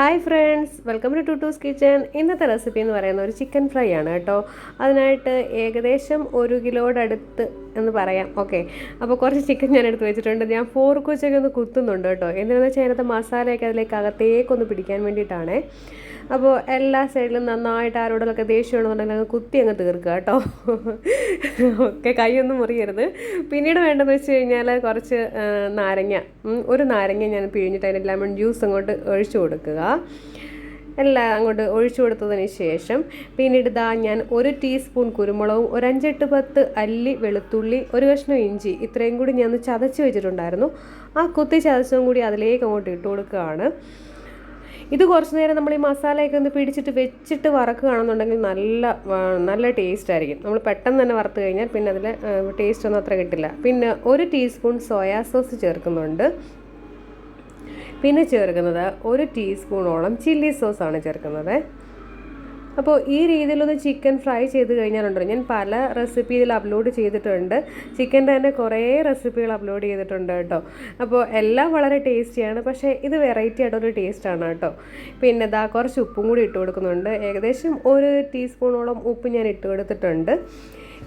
Hi friends welcome to Tuttu's kitchen ഇന്നത്തെ recipe എന്ന് പറയുന്ന ഒരു ചിക്കൻ ഫ്രൈ ആണ് കേട്ടോ. അതിനായിട്ട് ഏകദേശം ഒരു കിലോയുടെ അടുത്ത് എന്ന് പറയാം. ഓക്കെ അപ്പോൾ കുറച്ച് ചിക്കൻ ഞാൻ എടുത്ത് വെച്ചിട്ടുണ്ട്. ഞാൻ ഫോർക്ക് വെച്ചൊക്കെ ഒന്ന് കുത്തുന്നുണ്ട് കേട്ടോ. എന്തിനാന്ന് വെച്ചാൽ അതിനകത്ത് മസാലയൊക്കെ അതിലേക്ക് അകത്തേക്കൊന്ന് പിടിക്കാൻ വേണ്ടിയിട്ടാണ്. അപ്പോൾ എല്ലാ സൈഡിലും നന്നായിട്ട് ആരോടൊക്കെ ദേഷ്യമാണെന്നുണ്ടെങ്കിൽ അങ്ങ് കുത്തി അങ്ങ് തീർക്കുക കേട്ടോ. ഓക്കെ കൈയൊന്നും മുറിയരുത്. പിന്നീട് വേണ്ടതെന്ന് വെച്ച് കഴിഞ്ഞാൽ കുറച്ച് നാരങ്ങ. ഒരു നാരങ്ങ ഞാൻ പിഴിഞ്ഞിട്ട് അതിന്റെ ലെമൺ ജ്യൂസ് അങ്ങോട്ട് ഒഴിച്ചു കൊടുക്കുക. എല്ലാം അങ്ങോട്ട് ഒഴിച്ചു കൊടുത്തതിന് ശേഷം പിന്നീട് ഇതാ ഞാൻ ഒരു ടീസ്പൂൺ കുരുമുളകും ഒരു അഞ്ചെട്ട് പത്ത് അല്ലി വെളുത്തുള്ളി ഒരു കഷ്ണം ഇഞ്ചി ഇത്രയും കൂടി ഞാൻ ഒന്ന് ചതച്ച് വെച്ചിട്ടുണ്ടായിരുന്നു. ആ കുത്തി ചതച്ചതും കൂടി അതിലേക്ക് അങ്ങോട്ട് ഇട്ട് കൊടുക്കുകയാണ്. ഇത് കുറച്ച് നേരം നമ്മൾ ഈ മസാലയൊക്കെ ഒന്ന് പിടിച്ചിട്ട് വെച്ചിട്ട് വറക്കുകയാണെന്നുണ്ടെങ്കിൽ നല്ല നല്ല ടേസ്റ്റ് ആയിരിക്കും. നമ്മൾ പെട്ടെന്ന് തന്നെ വറുത്ത് കഴിഞ്ഞാൽ പിന്നെ അതിൽ ടേസ്റ്റ് ഒന്നും അത്ര കിട്ടില്ല. പിന്നെ ഒരു ടീസ്പൂൺ സോയാ സോസ് ചേർക്കുന്നുണ്ട്. പിന്നെ ചേർക്കുന്നത് ഒരു ടീസ്പൂണോളം ചില്ലി സോസാണ് ചേർക്കുന്നത്. അപ്പോൾ ഈ രീതിയിലൊന്ന് ചിക്കൻ ഫ്രൈ ചെയ്ത് കഴിഞ്ഞാലുണ്ടോ ഞാൻ പല റെസിപ്പി ഇതിൽ അപ്ലോഡ് ചെയ്തിട്ടുണ്ട്. ചിക്കന്റെ തന്നെ കുറേ റെസിപ്പികൾ അപ്ലോഡ് ചെയ്തിട്ടുണ്ട് കേട്ടോ. അപ്പോൾ എല്ലാം വളരെ ടേസ്റ്റിയാണ് പക്ഷേ ഇത് വെറൈറ്റി ആയിട്ടൊരു ടേസ്റ്റാണ് കേട്ടോ. പിന്നെ ഇതാ കുറച്ച് ഉപ്പും കൂടി ഇട്ട് കൊടുക്കുന്നുണ്ട്. ഏകദേശം ഒരു ടീസ്പൂണോളം ഉപ്പ് ഞാൻ ഇട്ട് കൊടുത്തിട്ടുണ്ട്.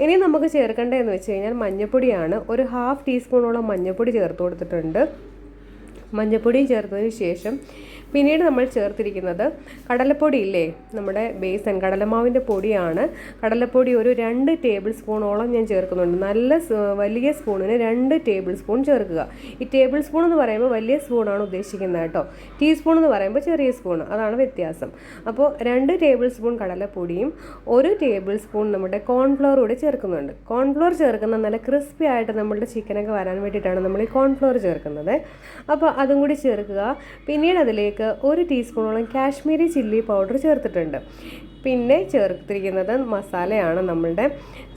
ഇനി നമുക്ക് ചേർക്കേണ്ടതെന്ന് വെച്ച് കഴിഞ്ഞാൽ മഞ്ഞൾപ്പൊടിയാണ് ഒരു ഹാഫ് ടീസ്പൂണോളം മഞ്ഞൾപ്പൊടി ചേർത്ത് കൊടുത്തിട്ടുണ്ട്. മഞ്ഞൾപ്പൊടിയും ചേർത്തതിന് ശേഷം പിന്നീട് നമ്മൾ ചേർത്തിരിക്കുന്നത് കടലപ്പൊടി ഇല്ലേ നമ്മുടെ ബേസൻ കടലമാവിന്റെ പൊടിയാണ്. കടലപ്പൊടി ഒരു രണ്ട് ടേബിൾ സ്പൂണോളം ഞാൻ ചേർക്കുന്നുണ്ട്. നല്ല വലിയ സ്പൂണിന് രണ്ട് ടേബിൾ സ്പൂൺ ചേർക്കുക. ഈ ടേബിൾ സ്പൂൺ എന്ന് പറയുമ്പോൾ വലിയ സ്പൂണാണ് ഉദ്ദേശിക്കുന്നത് കേട്ടോ. ടീസ്പൂൺ എന്ന് പറയുമ്പോൾ ചെറിയ സ്പൂൺ. അതാണ് വ്യത്യാസം. അപ്പോൾ രണ്ട് ടേബിൾ സ്പൂൺ കടലപ്പൊടിയും ഒരു ടേബിൾ സ്പൂൺ നമ്മുടെ കോൺഫ്ലോർ കൂടി ചേർക്കുന്നുണ്ട്. കോൺഫ്ലോർ ചേർക്കുന്ന നല്ല ക്രിസ്പി ആയിട്ട് നമ്മളുടെ ചിക്കനൊക്കെ വരാൻ വേണ്ടിയിട്ടാണ് നമ്മൾ ഈ കോൺഫ്ലോർ ചേർക്കുന്നത്. അപ്പോൾ അതും കൂടി ചേർക്കുക. പിന്നീട് അതിലേക്ക് ഒരു ടീസ്പൂണോളം കാശ്മീരി ചില്ലി പൗഡർ ചേർത്തിട്ടുണ്ട്. പിന്നെ ചേർത്തിരിക്കുന്നത് മസാലയാണ് നമ്മളുടെ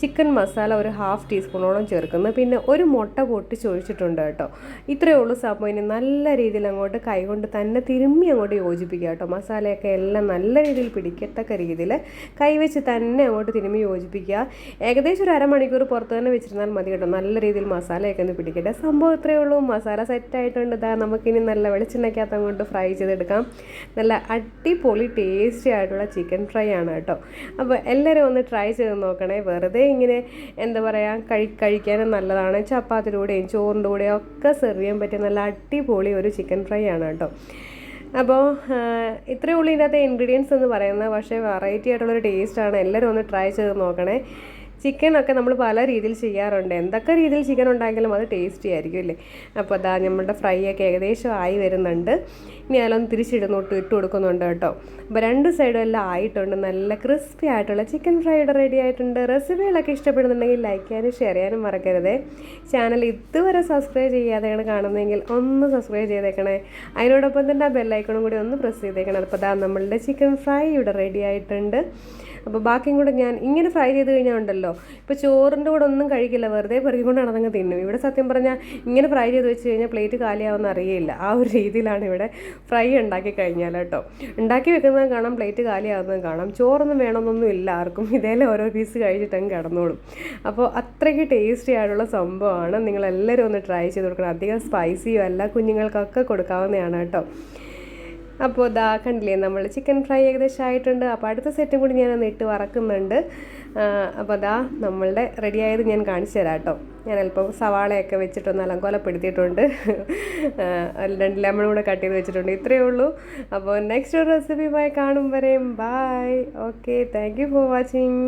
ചിക്കൻ മസാല ഒരു ഹാഫ് ടീസ്പൂണോളം ചേർക്കുന്നത് പിന്നെ ഒരു മുട്ട പൊട്ടിച്ചൊഴിച്ചിട്ടുണ്ട് കേട്ടോ. ഇത്രയേ ഉള്ളൂ സംഭവം. ഇനി നല്ല രീതിയിൽ അങ്ങോട്ട് കൈകൊണ്ട് തന്നെ തിരുമ്മി അങ്ങോട്ട് യോജിപ്പിക്കുക കേട്ടോ. മസാലയൊക്കെ എല്ലാം നല്ല രീതിയിൽ പിടിക്കത്തക്ക രീതിയിൽ കൈവച്ച് തന്നെ അങ്ങോട്ട് തിരുമ്മി യോജിപ്പിക്കുക. ഏകദേശം ഒരു അരമണിക്കൂർ പുറത്ത് തന്നെ വെച്ചിരുന്നാൽ മതി കേട്ടോ. നല്ല രീതിയിൽ മസാലയൊക്കെ ഒന്ന് പിടിക്കട്ടെ. സംഭവം ഇത്രയേ ഉള്ളൂ. മസാല സെറ്റായിട്ടുണ്ട്. ഇതാ നമുക്കിനി നല്ല വെളിച്ചെണ്ണയ്ക്കകത്ത് അങ്ങോട്ട് ഫ്രൈ ചെയ്തെടുക്കാം. നല്ല അടിപൊളി ടേസ്റ്റി ആയിട്ടുള്ള ചിക്കൻ ഫ്രൈ ആണ് കേട്ടോ. അപ്പോൾ എല്ലാവരും ഒന്ന് ട്രൈ ചെയ്ത് നോക്കണേ. വെറുതെ ഇങ്ങനെ എന്താ പറയുക കഴി കഴിക്കാനും നല്ലതാണ്. ചപ്പാത്തിയുടെ കൂടെയും ചോറിന്റെ കൂടെയും ഒക്കെ സെർവ് ചെയ്യാൻ പറ്റിയ നല്ല അടിപൊളി ഒരു ചിക്കൻ ഫ്രൈ ആണ് കേട്ടോ. അപ്പോൾ ഇത്രയേ ഉള്ളൂ ഇതിനകത്ത് ഇൻഗ്രീഡിയൻസ് എന്ന് പറയുന്നത്. പക്ഷേ വെറൈറ്റി ആയിട്ടുള്ളൊരു ടേസ്റ്റാണ് എല്ലാവരും ഒന്ന് ട്രൈ ചെയ്ത് നോക്കണേ. ചിക്കനൊക്കെ നമ്മൾ പല രീതിയിൽ ചെയ്യാറുണ്ട്. എന്തൊക്കെ രീതിയിൽ ചിക്കൻ ഉണ്ടാക്കിയാലും അത് ടേസ്റ്റി ആയിരിക്കും അല്ലേ? അപ്പോൾ അതാ നമ്മുടെ ഫ്രൈ ഒക്കെ ഏകദേശം ആയി വരുന്നുണ്ട്. ഇനി അതിലൊന്ന് തിരിച്ചിടുന്നോട്ട് ഇട്ട് കൊടുക്കുന്നുണ്ട് കേട്ടോ. അപ്പോൾ രണ്ട് സൈഡും എല്ലാം ആയിട്ടുണ്ട്. നല്ല ക്രിസ്പി ആയിട്ടുള്ള ചിക്കൻ ഫ്രൈഡ് റെഡി ആയിട്ടുണ്ട്. റെസിപ്പികളൊക്കെ ഇഷ്ടപ്പെടുന്നുണ്ടെങ്കിൽ ലൈക്ക് ചെയ്യാനും ഷെയർ ചെയ്യാനും മറക്കരുത്. ചാനൽ ഇതുവരെ സബ്സ്ക്രൈബ് ചെയ്യാതെയാണ് കാണുന്നതെങ്കിൽ ഒന്ന് സബ്സ്ക്രൈബ് ചെയ്തേക്കണേ. അതിനോടൊപ്പം തന്നെ ആ ബെല്ലൈക്കണും കൂടി ഒന്ന് പ്രസ് ചെയ്തേക്കണം. അപ്പോൾ അതാ നമ്മളുടെ ചിക്കൻ ഫ്രൈ ഇവിടെ റെഡി ആയിട്ടുണ്ട്. അപ്പോൾ ബാക്കിയും കൂടെ ഞാൻ ഇങ്ങനെ ഫ്രൈ ചെയ്ത് കഴിഞ്ഞാൽ ഇപ്പോൾ ചോറിന്റെ കൂടെ ഒന്നും കഴിക്കില്ല. വെറുതെ പെറുകിക്കൊണ്ട് നടന്നങ്ങ് തിന്നും. ഇവിടെ സത്യം പറഞ്ഞാൽ ഇങ്ങനെ ഫ്രൈ ചെയ്ത് വെച്ച് കഴിഞ്ഞാൽ പ്ലേറ്റ് കാലിയാവുമെന്ന് അറിയില്ല ആ ഒരു രീതിയിലാണ് ഇവിടെ ഫ്രൈ ഉണ്ടാക്കി കഴിഞ്ഞാൽ കേട്ടോ. ഉണ്ടാക്കി വെക്കുന്നത് കാണാം പ്ലേറ്റ് കാലിയാവുന്നത് കാണാം. ചോറൊന്നും വേണമെന്നൊന്നും ഇല്ല. ആർക്കും ഇതേലെ ഓരോ പീസ് കഴിച്ചിട്ട് അങ്ങ് കിടന്നോളും. അപ്പോൾ അത്രയ്ക്ക് ടേസ്റ്റി ആയിട്ടുള്ള സംഭവമാണ്. നിങ്ങളെല്ലാവരും ഒന്ന് ട്രൈ ചെയ്ത് കൊടുക്കണം. അധികം സ്പൈസിയോ അല്ല കുഞ്ഞുങ്ങൾക്കൊക്കെ കൊടുക്കാവുന്നതാണ് കേട്ടോ. അപ്പോൾ ഇതാ കണ്ടില്ലേ നമ്മൾ ചിക്കൻ ഫ്രൈ ഏകദേശം ആയിട്ടുണ്ട്. അപ്പോൾ അടുത്ത സെറ്റും കൂടി ഞാനൊന്ന് ഇട്ട് വറക്കുന്നുണ്ട്. അപ്പോൾ അതാ നമ്മളുടെ റെഡിയായത് ഞാൻ കാണിച്ചു തരാം കേട്ടോ. ഞാൻ അല്പം സവാളയൊക്കെ വെച്ചിട്ടൊന്ന് അലങ്കോലപ്പെടുത്തിയിട്ടുണ്ട്. രണ്ട് ലെമൺ കൂടെ കട്ട് ചെയ്ത് വെച്ചിട്ടുണ്ട്. ഇത്രയേ ഉള്ളൂ. അപ്പോൾ നെക്സ്റ്റ് റെസിപ്പിയുമായി കാണും വരെയും. Bye okay thank you for watching